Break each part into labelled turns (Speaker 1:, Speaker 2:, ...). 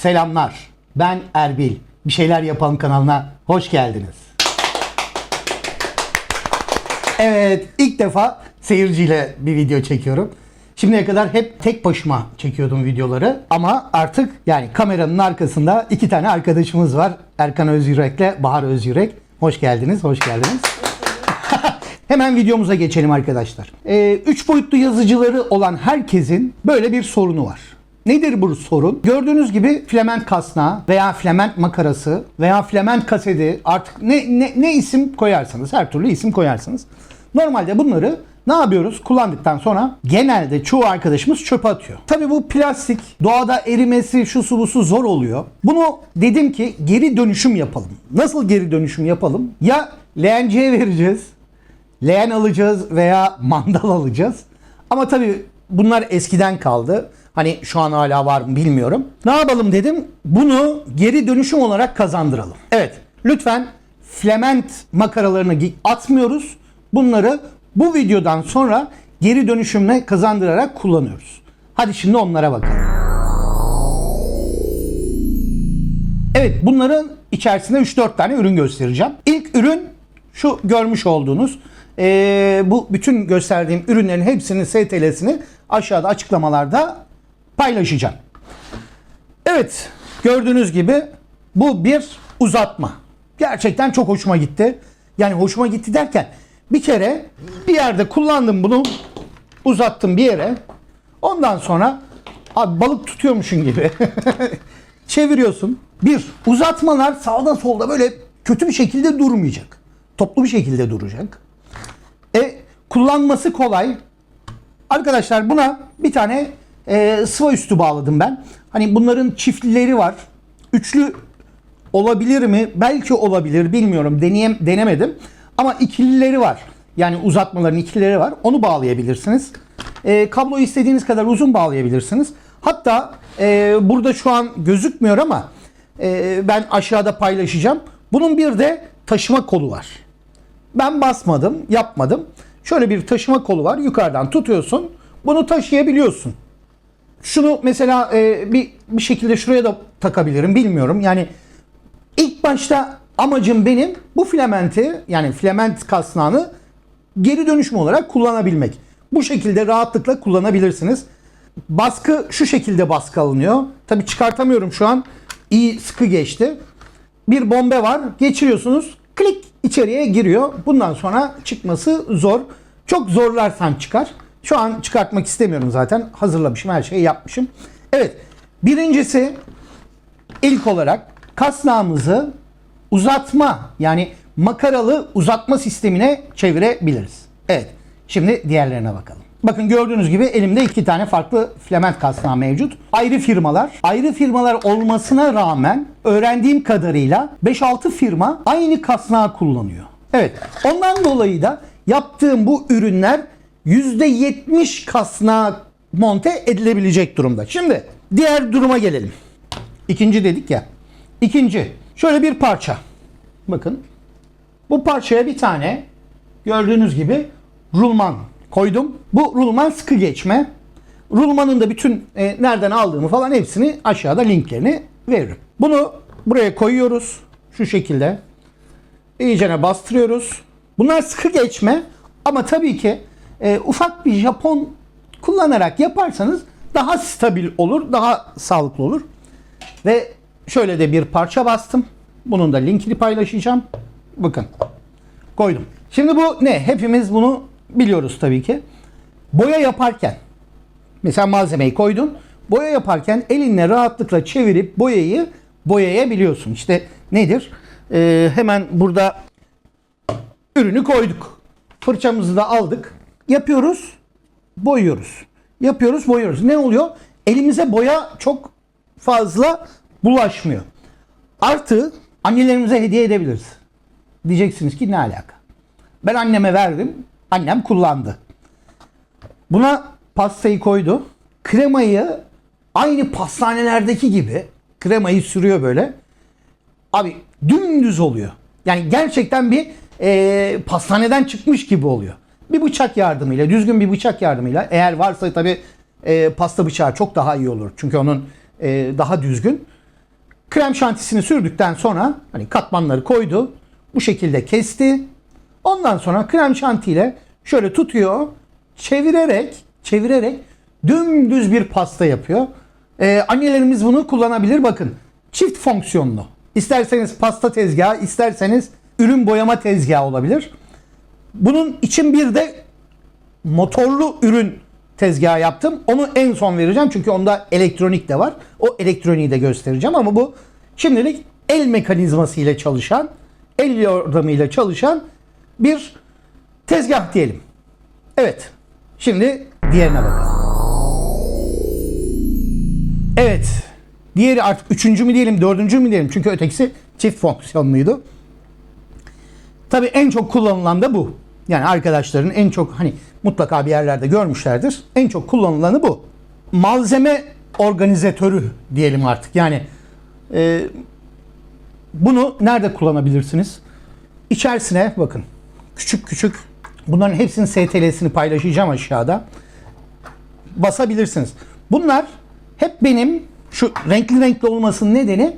Speaker 1: selamlar. Ben Erbil. Bir şeyler yapalım kanalına hoş geldiniz. Evet, ilk defa seyirciyle bir video çekiyorum. Şimdiye kadar hep tek başıma çekiyordum videoları ama artık yani kameranın arkasında iki tane arkadaşımız var. Erkan Özyürek'le Bahar Özyürek. Hoş geldiniz, hoş geldiniz. Hemen videomuza geçelim arkadaşlar. Ee, üç boyutlu yazıcıları olan herkesin böyle bir sorunu var. Nedir bu sorun? Gördüğünüz gibi filament kasnağı veya filament makarası veya filament kaseti artık ne, ne, ne isim koyarsanız her türlü isim koyarsınız. Normalde bunları ne yapıyoruz? Kullandıktan sonra genelde çoğu arkadaşımız çöpe atıyor. Tabi bu plastik doğada erimesi şu su su zor oluyor. Bunu dedim ki geri dönüşüm yapalım. Nasıl geri dönüşüm yapalım? Ya leğenciye vereceğiz leğen alacağız veya mandal alacağız. Ama tabii bunlar eskiden kaldı. Hani şu an hala var mı bilmiyorum. Ne yapalım dedim. Bunu geri dönüşüm olarak kazandıralım. Evet. Lütfen filament makaralarını atmıyoruz. Bunları bu videodan sonra geri dönüşümle kazandırarak kullanıyoruz. Hadi şimdi onlara bakalım. Evet bunların içerisinde 3-4 tane ürün göstereceğim. İlk ürün şu görmüş olduğunuz eee, bu bütün gösterdiğim ürünlerin hepsinin STL'sini aşağıda açıklamalarda paylaşacağım. Evet gördüğünüz gibi bu bir uzatma. Gerçekten çok hoşuma gitti. Yani hoşuma gitti derken bir kere bir yerde kullandım bunu uzattım bir yere. Ondan sonra abi balık tutuyormuşsun gibi çeviriyorsun. Bir, uzatmalar sağda solda böyle kötü bir şekilde durmayacak. Toplu bir şekilde duracak. E, kullanması kolay. Arkadaşlar buna bir tane e, sıva üstü bağladım ben. Hani bunların çiftlileri var. Üçlü olabilir mi? Belki olabilir bilmiyorum. Deneyem, denemedim. Ama ikilileri var. Yani uzatmaların ikilileri var. Onu bağlayabilirsiniz. E, kabloyu istediğiniz kadar uzun bağlayabilirsiniz. Hatta e, burada şu an gözükmüyor ama e, ben aşağıda paylaşacağım. Bunun bir de taşıma kolu var. Ben basmadım, yapmadım. Şöyle bir taşıma kolu var. Yukarıdan tutuyorsun. Bunu taşıyabiliyorsun. Şunu mesela e, bir bir şekilde şuraya da takabilirim bilmiyorum. Yani ilk başta amacım benim bu filamenti yani filament kasnağını geri dönüşüm olarak kullanabilmek. Bu şekilde rahatlıkla kullanabilirsiniz. Baskı şu şekilde baskı alınıyor. Tabi çıkartamıyorum şu an. İyi sıkı geçti. Bir bombe var. Geçiriyorsunuz. Klik içeriye giriyor. Bundan sonra çıkması zor. Çok zorlarsan çıkar. Şu an çıkartmak istemiyorum zaten. Hazırlamışım. Her şeyi yapmışım. Evet. Birincisi ilk olarak kasnağımızı uzatma yani makaralı uzatma sistemine çevirebiliriz. Evet. Şimdi diğerlerine bakalım. Bakın gördüğünüz gibi elimde iki tane farklı filament kasnağı mevcut. Ayrı firmalar. Ayrı firmalar olmasına rağmen öğrendiğim kadarıyla 5-6 firma aynı kasnağı kullanıyor. Evet. Ondan dolayı da yaptığım bu ürünler %70 kasnağa monte edilebilecek durumda. Şimdi diğer duruma gelelim. İkinci dedik ya. İkinci. Şöyle bir parça. Bakın. Bu parçaya bir tane gördüğünüz gibi rulman koydum. Bu rulman sıkı geçme. Rulmanın da bütün e, nereden aldığımı falan hepsini aşağıda linklerini veririm. Bunu buraya koyuyoruz. Şu şekilde. İyicene bastırıyoruz. Bunlar sıkı geçme ama tabii ki e, ufak bir Japon kullanarak yaparsanız daha stabil olur, daha sağlıklı olur. Ve şöyle de bir parça bastım. Bunun da linkini paylaşacağım. Bakın. Koydum. Şimdi bu ne? Hepimiz bunu biliyoruz tabii ki. Boya yaparken mesela malzemeyi koydun. Boya yaparken elinle rahatlıkla çevirip boyayı boyayabiliyorsun. İşte nedir? Ee, hemen burada ürünü koyduk. Fırçamızı da aldık. Yapıyoruz, boyuyoruz. Yapıyoruz, boyuyoruz. Ne oluyor? Elimize boya çok fazla bulaşmıyor. Artı annelerimize hediye edebiliriz. Diyeceksiniz ki ne alaka? Ben anneme verdim. Annem kullandı. Buna pastayı koydu. Kremayı aynı pastanelerdeki gibi kremayı sürüyor böyle. Abi dümdüz oluyor. Yani gerçekten bir e, pastaneden çıkmış gibi oluyor. Bir bıçak yardımıyla, düzgün bir bıçak yardımıyla eğer varsa tabi pasta bıçağı çok daha iyi olur. Çünkü onun e, daha düzgün. Krem şantisini sürdükten sonra hani katmanları koydu. Bu şekilde kesti. Ondan sonra krem şantiyle şöyle tutuyor. Çevirerek, çevirerek dümdüz bir pasta yapıyor. Ee, annelerimiz bunu kullanabilir. Bakın çift fonksiyonlu. İsterseniz pasta tezgahı, isterseniz ürün boyama tezgahı olabilir. Bunun için bir de motorlu ürün tezgahı yaptım. Onu en son vereceğim çünkü onda elektronik de var. O elektroniği de göstereceğim ama bu şimdilik el mekanizması ile çalışan, el yordamıyla çalışan bir tezgah diyelim. Evet. Şimdi diğerine bakalım. Evet. Diğeri artık üçüncü mü diyelim, dördüncü mü diyelim? Çünkü ötekisi çift fonksiyonluydu. Tabii en çok kullanılan da bu. Yani arkadaşların en çok hani mutlaka bir yerlerde görmüşlerdir. En çok kullanılanı bu. Malzeme organizatörü diyelim artık. Yani e, bunu nerede kullanabilirsiniz? İçerisine bakın küçük küçük bunların hepsinin STL'sini paylaşacağım aşağıda. Basabilirsiniz. Bunlar hep benim şu renkli renkli olmasının nedeni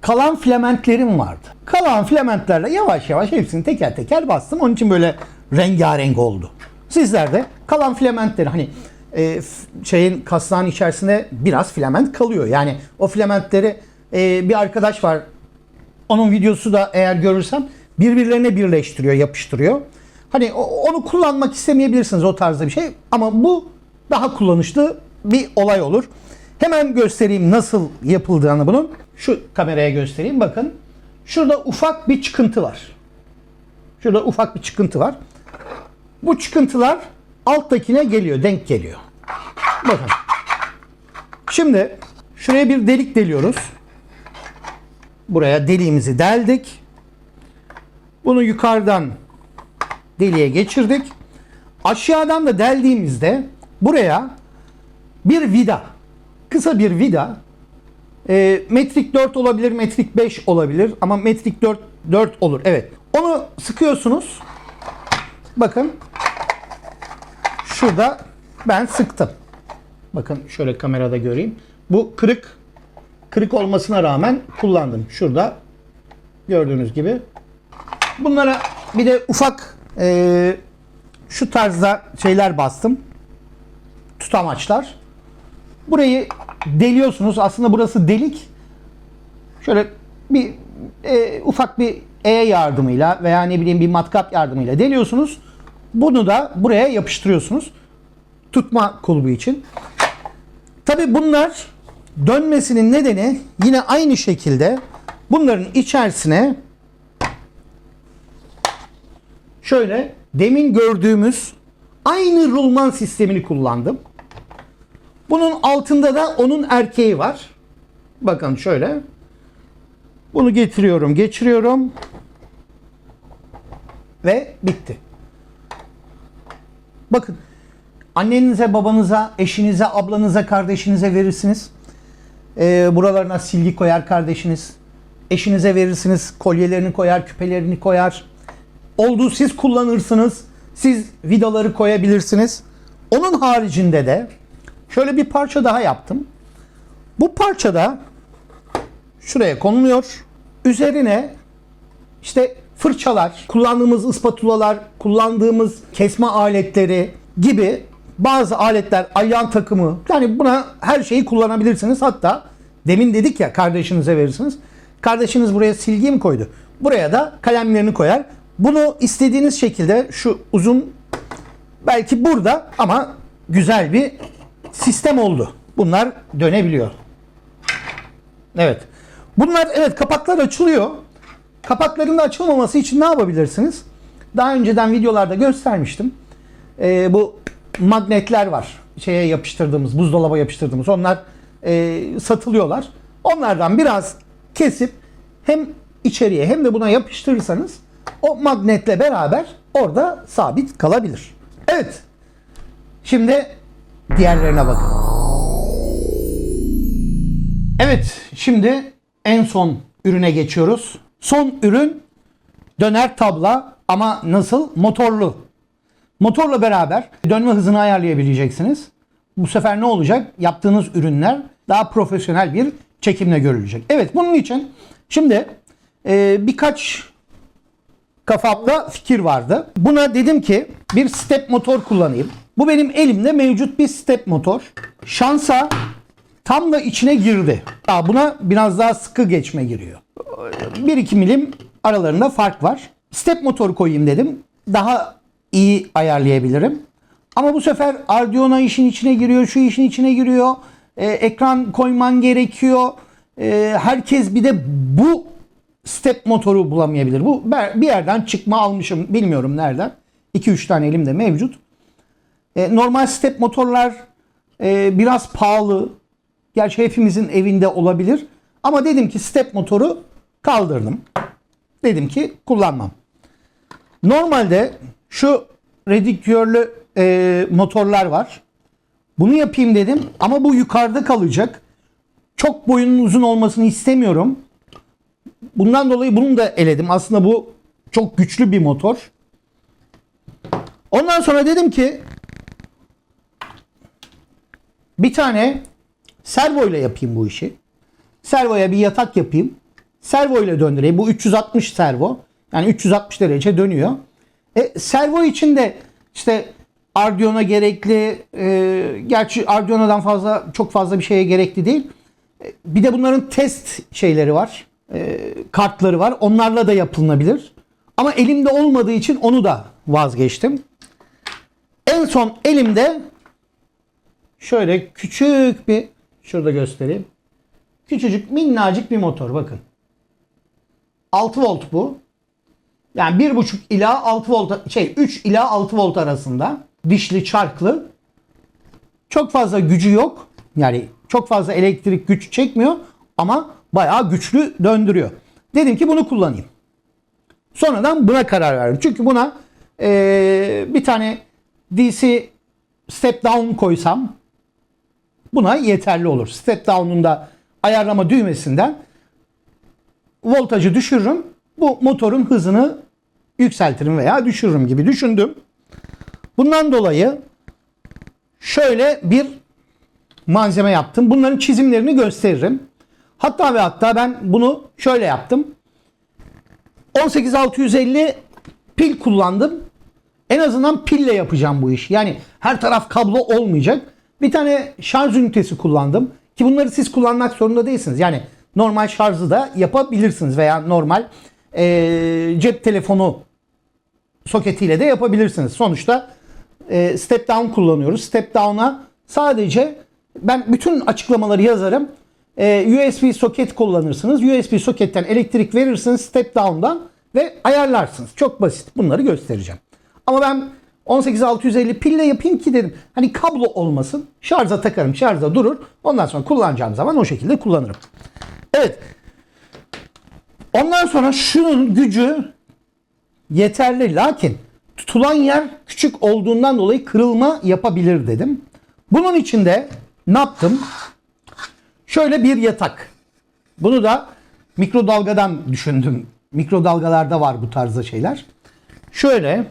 Speaker 1: kalan filamentlerim vardı. Kalan filamentlerle yavaş yavaş hepsini teker teker bastım. Onun için böyle rengarenk oldu. Sizler de kalan filamentleri hani e, şeyin kasnağın içerisinde biraz filament kalıyor. Yani o filamentleri e, bir arkadaş var. Onun videosu da eğer görürsem birbirlerine birleştiriyor, yapıştırıyor. Hani onu kullanmak istemeyebilirsiniz o tarzda bir şey ama bu daha kullanışlı bir olay olur. Hemen göstereyim nasıl yapıldığını bunun. Şu kameraya göstereyim bakın. Şurada ufak bir çıkıntı var. Şurada ufak bir çıkıntı var. Bu çıkıntılar alttakine geliyor, denk geliyor. Bakın. Şimdi şuraya bir delik deliyoruz. Buraya deliğimizi deldik. Bunu yukarıdan deliğe geçirdik. Aşağıdan da deldiğimizde buraya bir vida, kısa bir vida, e, metrik 4 olabilir, metrik 5 olabilir ama metrik 4 4 olur. Evet. Onu sıkıyorsunuz. Bakın. Şurada ben sıktım. Bakın şöyle kamerada göreyim. Bu kırık kırık olmasına rağmen kullandım. Şurada gördüğünüz gibi. Bunlara bir de ufak e, şu tarzda şeyler bastım. Tutamaçlar. Burayı deliyorsunuz. Aslında burası delik. Şöyle bir e, ufak bir E yardımıyla veya ne bileyim bir matkap yardımıyla deliyorsunuz. Bunu da buraya yapıştırıyorsunuz. Tutma kulbu için. Tabi bunlar dönmesinin nedeni yine aynı şekilde bunların içerisine şöyle demin gördüğümüz aynı rulman sistemini kullandım. Bunun altında da onun erkeği var. Bakın şöyle. Bunu getiriyorum, geçiriyorum. Ve bitti. Bakın. Annenize, babanıza, eşinize, ablanıza, kardeşinize verirsiniz. Ee, buralarına silgi koyar kardeşiniz. Eşinize verirsiniz. Kolyelerini koyar, küpelerini koyar. Olduğu siz kullanırsınız. Siz vidaları koyabilirsiniz. Onun haricinde de şöyle bir parça daha yaptım. Bu parçada şuraya konuluyor. Üzerine işte fırçalar, kullandığımız ıspatulalar, kullandığımız kesme aletleri gibi bazı aletler, ayağın takımı yani buna her şeyi kullanabilirsiniz. Hatta demin dedik ya kardeşinize verirsiniz. Kardeşiniz buraya silgi mi koydu? Buraya da kalemlerini koyar. Bunu istediğiniz şekilde şu uzun belki burada ama güzel bir sistem oldu. Bunlar dönebiliyor. Evet. Bunlar evet kapaklar açılıyor. Kapakların da açılmaması için ne yapabilirsiniz? Daha önceden videolarda göstermiştim. Ee, bu magnetler var. Şeye yapıştırdığımız, buzdolaba yapıştırdığımız. Onlar e, satılıyorlar. Onlardan biraz kesip hem içeriye hem de buna yapıştırırsanız o magnetle beraber orada sabit kalabilir. Evet. Şimdi diğerlerine bakın. Evet, şimdi en son ürüne geçiyoruz. Son ürün döner tabla ama nasıl? Motorlu. Motorla beraber dönme hızını ayarlayabileceksiniz. Bu sefer ne olacak? Yaptığınız ürünler daha profesyonel bir çekimle görülecek. Evet bunun için şimdi e, birkaç kafamda fikir vardı. Buna dedim ki bir step motor kullanayım. Bu benim elimde mevcut bir step motor. Şansa tam da içine girdi. Daha buna biraz daha sıkı geçme giriyor. 1-2 milim aralarında fark var. Step motoru koyayım dedim. Daha iyi ayarlayabilirim. Ama bu sefer Arduino işin içine giriyor, şu işin içine giriyor. Ee, ekran koyman gerekiyor. Ee, herkes bir de bu step motoru bulamayabilir. Bu bir yerden çıkma almışım bilmiyorum nereden. 2-3 tane elimde mevcut. E, normal step motorlar e, biraz pahalı. Gerçi hepimizin evinde olabilir. Ama dedim ki step motoru kaldırdım. Dedim ki kullanmam. Normalde şu redüktörlü e, motorlar var. Bunu yapayım dedim ama bu yukarıda kalacak. Çok boyunun uzun olmasını istemiyorum. Bundan dolayı bunu da eledim. Aslında bu çok güçlü bir motor. Ondan sonra dedim ki bir tane servo ile yapayım bu işi. Servoya bir yatak yapayım. Servo ile döndüreyim. Bu 360 servo. Yani 360 derece dönüyor. E, servo için de işte Arduino gerekli. E, gerçi Arduino'dan fazla çok fazla bir şeye gerekli değil. E, bir de bunların test şeyleri var. E, kartları var. Onlarla da yapılabilir. Ama elimde olmadığı için onu da vazgeçtim. En son elimde şöyle küçük bir şurada göstereyim. Küçücük minnacık bir motor bakın. 6 volt bu. Yani 1.5 ila 6 volt şey 3 ila 6 volt arasında dişli çarklı. Çok fazla gücü yok. Yani çok fazla elektrik güç çekmiyor ama bayağı güçlü döndürüyor. Dedim ki bunu kullanayım. Sonradan buna karar verdim. Çünkü buna eee, bir tane DC step down koysam buna yeterli olur. Step down'un da ayarlama düğmesinden voltajı düşürürüm. Bu motorun hızını yükseltirim veya düşürürüm gibi düşündüm. Bundan dolayı şöyle bir malzeme yaptım. Bunların çizimlerini gösteririm. Hatta ve hatta ben bunu şöyle yaptım. 18650 pil kullandım. En azından pille yapacağım bu iş. Yani her taraf kablo olmayacak. Bir tane şarj ünitesi kullandım. Ki bunları siz kullanmak zorunda değilsiniz. Yani normal şarjı da yapabilirsiniz veya normal eee, cep telefonu soketiyle de yapabilirsiniz. Sonuçta e, step down kullanıyoruz. Step down'a sadece ben bütün açıklamaları yazarım. E, USB soket kullanırsınız. USB soketten elektrik verirsiniz step down'dan ve ayarlarsınız. Çok basit. Bunları göstereceğim. Ama ben 18650 pille yapayım ki dedim. Hani kablo olmasın. Şarja takarım. Şarjda durur. Ondan sonra kullanacağım zaman o şekilde kullanırım. Evet. Ondan sonra şunun gücü yeterli. Lakin tutulan yer küçük olduğundan dolayı kırılma yapabilir dedim. Bunun için de ne yaptım? Şöyle bir yatak. Bunu da mikrodalgadan düşündüm. Mikrodalgalarda var bu tarzda şeyler. Şöyle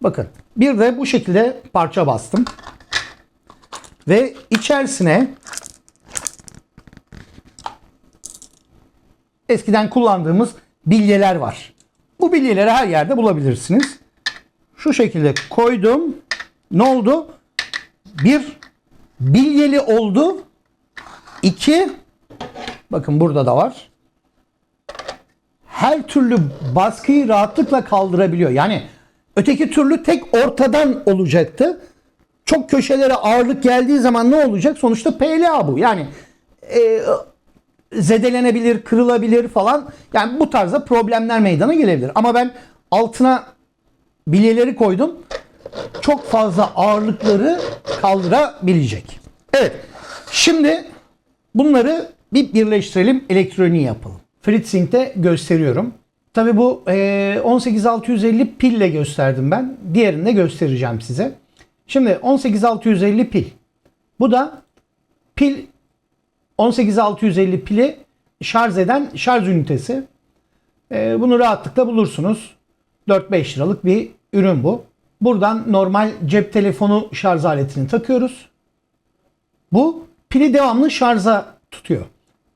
Speaker 1: bakın bir de bu şekilde parça bastım. Ve içerisine eskiden kullandığımız bilyeler var. Bu bilyeleri her yerde bulabilirsiniz. Şu şekilde koydum. Ne oldu? Bir bilyeli oldu. İki bakın burada da var. Her türlü baskıyı rahatlıkla kaldırabiliyor. Yani öteki türlü tek ortadan olacaktı. Çok köşelere ağırlık geldiği zaman ne olacak? Sonuçta PLA bu. Yani e, zedelenebilir, kırılabilir falan. Yani bu tarzda problemler meydana gelebilir. Ama ben altına bilyeleri koydum. Çok fazla ağırlıkları kaldırabilecek. Evet. Şimdi bunları bir birleştirelim, elektroniği yapalım. FreeSync'te gösteriyorum. Tabi bu e, 18650 pille gösterdim ben. Diğerini de göstereceğim size. Şimdi 18650 pil. Bu da pil 18650 pili şarj eden şarj ünitesi. Bunu rahatlıkla bulursunuz. 4-5 liralık bir ürün bu. Buradan normal cep telefonu şarj aletini takıyoruz. Bu pili devamlı şarja tutuyor.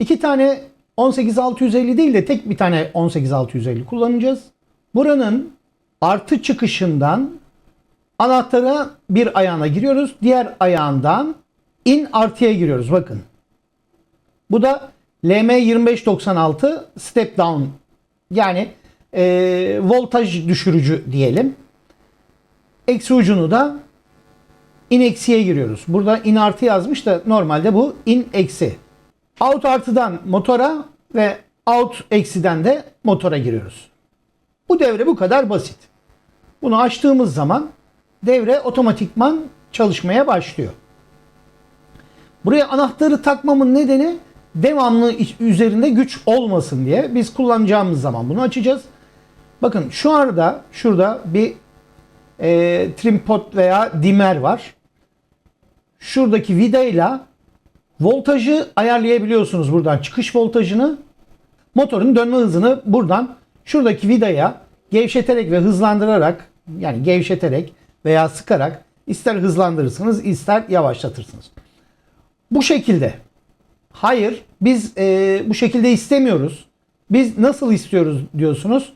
Speaker 1: iki tane 18650 değil de tek bir tane 18650 kullanacağız. Buranın artı çıkışından anahtara bir ayağına giriyoruz. Diğer ayağından in artıya giriyoruz. Bakın. Bu da LM2596 step down yani e, voltaj düşürücü diyelim. Eksi ucunu da in eksiye giriyoruz. Burada in artı yazmış da normalde bu in eksi. Out artıdan motora ve out eksiden de motora giriyoruz. Bu devre bu kadar basit. Bunu açtığımız zaman devre otomatikman çalışmaya başlıyor. Buraya anahtarı takmamın nedeni devamlı üzerinde güç olmasın diye biz kullanacağımız zaman bunu açacağız. Bakın şu anda şurada bir e, trim pot veya dimmer var. Şuradaki vidayla voltajı ayarlayabiliyorsunuz buradan çıkış voltajını. Motorun dönme hızını buradan şuradaki vidaya gevşeterek ve hızlandırarak yani gevşeterek veya sıkarak ister hızlandırırsınız ister yavaşlatırsınız. Bu şekilde. Hayır biz e, bu şekilde istemiyoruz. Biz nasıl istiyoruz diyorsunuz.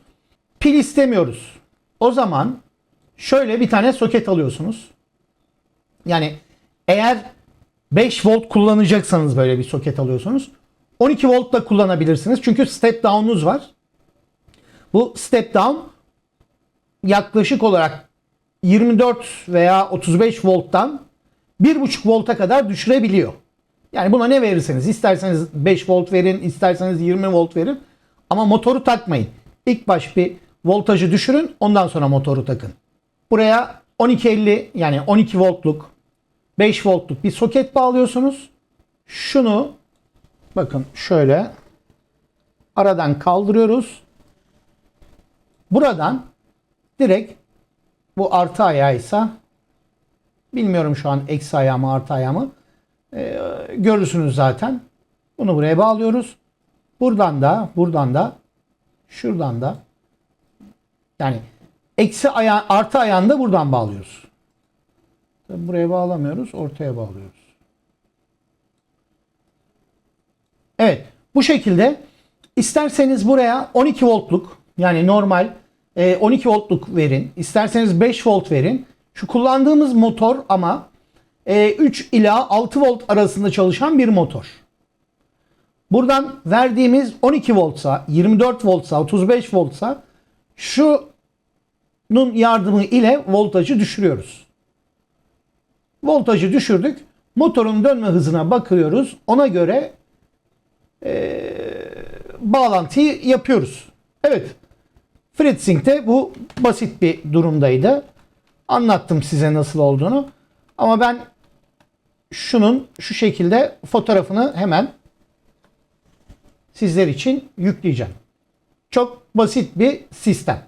Speaker 1: Pil istemiyoruz. O zaman şöyle bir tane soket alıyorsunuz. Yani eğer 5 volt kullanacaksanız böyle bir soket alıyorsunuz. 12 volt da kullanabilirsiniz. Çünkü step down'unuz var. Bu step down yaklaşık olarak 24 veya 35 volttan 1.5 volta kadar düşürebiliyor. Yani buna ne verirseniz isterseniz 5 volt verin, isterseniz 20 volt verin ama motoru takmayın. İlk baş bir voltajı düşürün, ondan sonra motoru takın. Buraya 1250 yani 12 voltluk 5 voltluk bir soket bağlıyorsunuz. Şunu bakın şöyle aradan kaldırıyoruz. Buradan direkt bu artı ayağıysa bilmiyorum şu an eksi ayağı mı artı ayağı mı Ee, görürsünüz zaten. Bunu buraya bağlıyoruz. Buradan da buradan da şuradan da yani eksi ayağı artı ayağını da buradan bağlıyoruz. Tabii buraya bağlamıyoruz, ortaya bağlıyoruz. Evet, bu şekilde isterseniz buraya 12 voltluk yani normal e, 12 voltluk verin. isterseniz 5 volt verin. Şu kullandığımız motor ama e, 3 ila 6 volt arasında çalışan bir motor. Buradan verdiğimiz 12 voltsa, 24 voltsa, 35 voltsa şunun yardımı ile voltajı düşürüyoruz. Voltajı düşürdük. Motorun dönme hızına bakıyoruz. Ona göre eee, bağlantıyı yapıyoruz. Evet. FreeSync'te bu basit bir durumdaydı. Anlattım size nasıl olduğunu. Ama ben şunun şu şekilde fotoğrafını hemen sizler için yükleyeceğim. Çok basit bir sistem.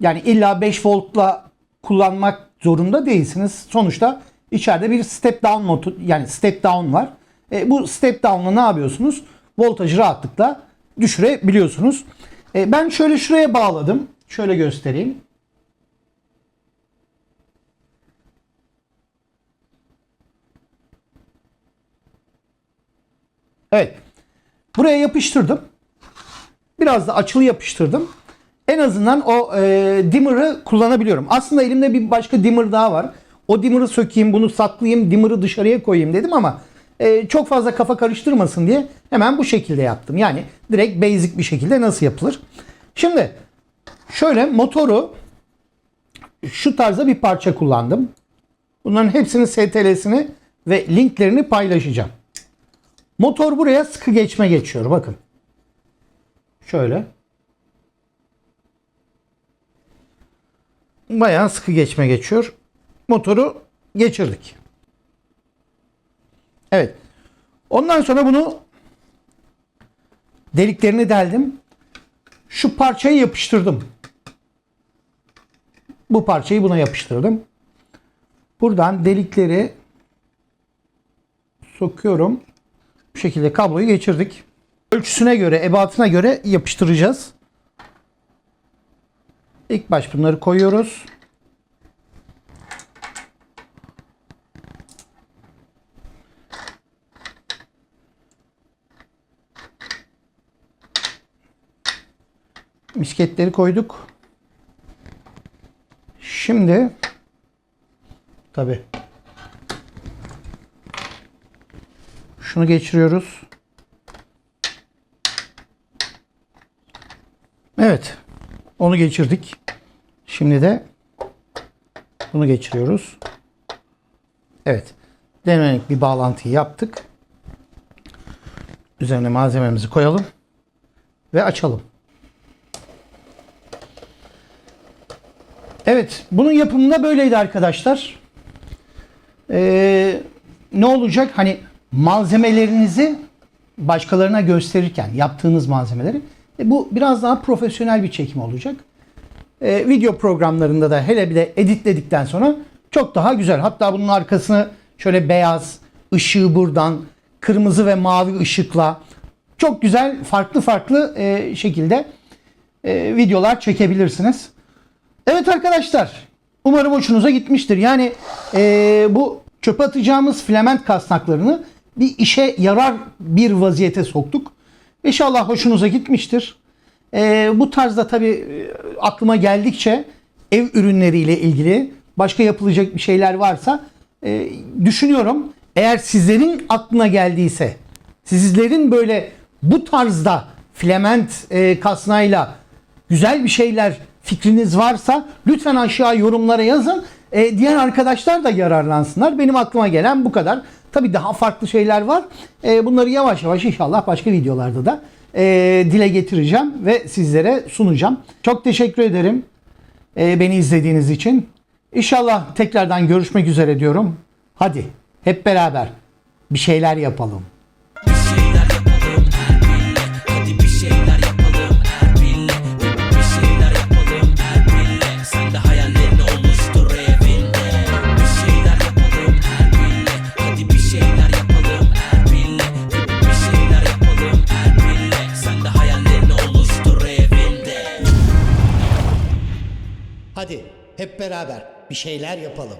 Speaker 1: Yani illa 5 voltla kullanmak zorunda değilsiniz. Sonuçta içeride bir step down modu yani step down var. E, bu step down'la ne yapıyorsunuz? Voltajı rahatlıkla düşürebiliyorsunuz. E, ben şöyle şuraya bağladım. Şöyle göstereyim. Evet. Buraya yapıştırdım. Biraz da açılı yapıştırdım. En azından o e, dimmer'ı kullanabiliyorum. Aslında elimde bir başka dimmer daha var. O dimmer'ı sökeyim, bunu saklayayım, dimmer'ı dışarıya koyayım dedim ama e, çok fazla kafa karıştırmasın diye hemen bu şekilde yaptım. Yani direkt basic bir şekilde nasıl yapılır. Şimdi şöyle motoru şu tarzda bir parça kullandım. Bunların hepsinin STL'sini ve linklerini paylaşacağım. Motor buraya sıkı geçme geçiyor. Bakın. Şöyle. Bayağı sıkı geçme geçiyor. Motoru geçirdik. Evet. Ondan sonra bunu deliklerini deldim. Şu parçayı yapıştırdım. Bu parçayı buna yapıştırdım. Buradan delikleri sokuyorum. Bu şekilde kabloyu geçirdik. Ölçüsüne göre, ebatına göre yapıştıracağız. İlk baş bunları koyuyoruz. Misketleri koyduk. Şimdi tabi şunu geçiriyoruz. Evet. Onu geçirdik. Şimdi de bunu geçiriyoruz. Evet. Denemelik bir bağlantıyı yaptık. Üzerine malzememizi koyalım ve açalım. Evet, bunun yapımında böyleydi arkadaşlar. Ee, ne olacak? Hani malzemelerinizi başkalarına gösterirken yaptığınız malzemeleri e, bu biraz daha profesyonel bir çekim olacak. Ee, video programlarında da hele bir de editledikten sonra çok daha güzel. Hatta bunun arkasını şöyle beyaz, ışığı buradan, kırmızı ve mavi ışıkla çok güzel farklı farklı e, şekilde e, videolar çekebilirsiniz. Evet arkadaşlar umarım hoşunuza gitmiştir. Yani e, bu çöpe atacağımız filament kasnaklarını bir işe yarar bir vaziyete soktuk. İnşallah hoşunuza gitmiştir. E, bu tarzda tabii e, aklıma geldikçe ev ürünleriyle ilgili başka yapılacak bir şeyler varsa e, düşünüyorum. Eğer sizlerin aklına geldiyse sizlerin böyle bu tarzda filament e, kasnağıyla güzel bir şeyler fikriniz varsa lütfen aşağı yorumlara yazın. E, diğer arkadaşlar da yararlansınlar. Benim aklıma gelen bu kadar. Tabii daha farklı şeyler var. E, bunları yavaş yavaş inşallah başka videolarda da e, dile getireceğim ve sizlere sunacağım. Çok teşekkür ederim e, beni izlediğiniz için. İnşallah tekrardan görüşmek üzere diyorum. Hadi hep beraber bir şeyler yapalım. Hep beraber bir şeyler yapalım.